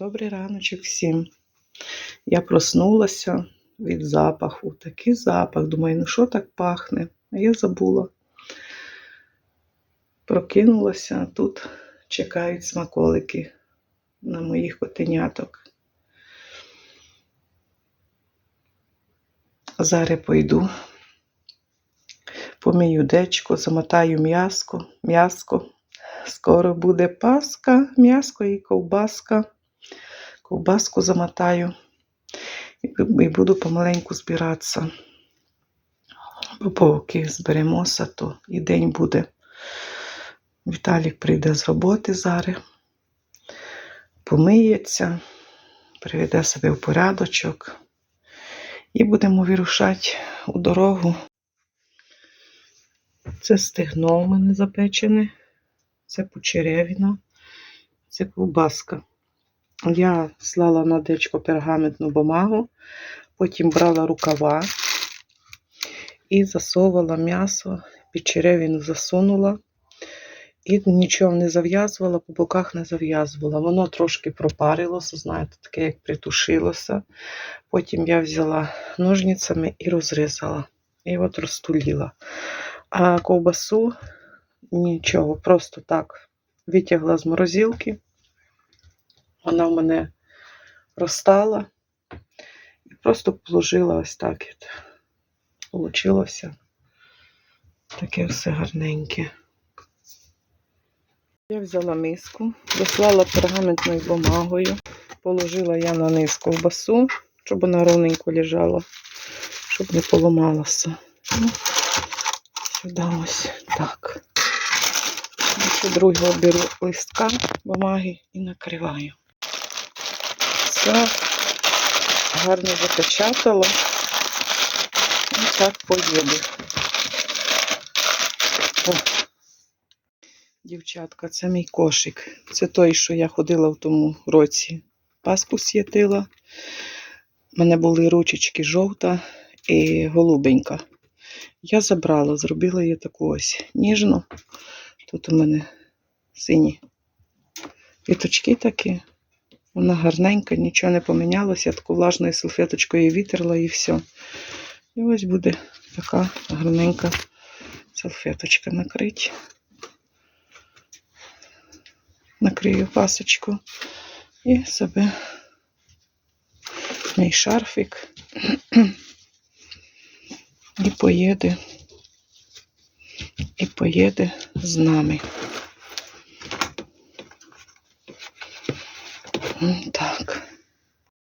Добрий раночок всім. Я проснулася від запаху. Такий запах. Думаю, ну що так пахне? А я забула. Прокинулася, тут чекають смаколики на моїх котеняток. Зараз пойду, помию дечко, замотаю м'яско, м'яско. Скоро буде паска, м'яско і ковбаска. Ковбаску замотаю і буду помаленьку збиратися. Бо поки зберемося, то і день буде. Віталік прийде з роботи зараз, помиється, приведе себе в порядочок і будемо вирушати у дорогу. Це стегно у мене запечене, це почеревіна, це ковбаска. Я слала на дечко пергаментну бумагу, потім брала рукава і засовувала м'ясо, під черевину засунула і нічого не зав'язувала, по боках не зав'язувала. Воно трошки пропарилося, знаєте, таке як притушилося. Потім я взяла ножницями і розрізала. І от розтуліла. А ковбасу нічого, просто так витягла з морозилки. Вона в мене розтала і просто положила ось так. Получилося таке все гарненьке. Я взяла миску, дослала пергаментною бумагою, положила я на низ ковбасу, щоб вона ровненько лежала, щоб не поламалася. Ну, Сюди ось так. Ще другого беру листка бумаги і накриваю. Все гарно запечатало. І так поїду. О, дівчатка, це мій кошик. Це той, що я ходила в тому році. Паску святила. У мене були ручечки жовта і голубенька. Я забрала, зробила її таку ось ніжну. Тут у мене сині квіточки такі. Вона гарненька, нічого не помінялося. Я таку влажною салфеточкою вітерла і все. І ось буде така гарненька салфеточка накрить. Накрию пасочку і себе мій шарфік. І поїде, і поїде з нами. Так.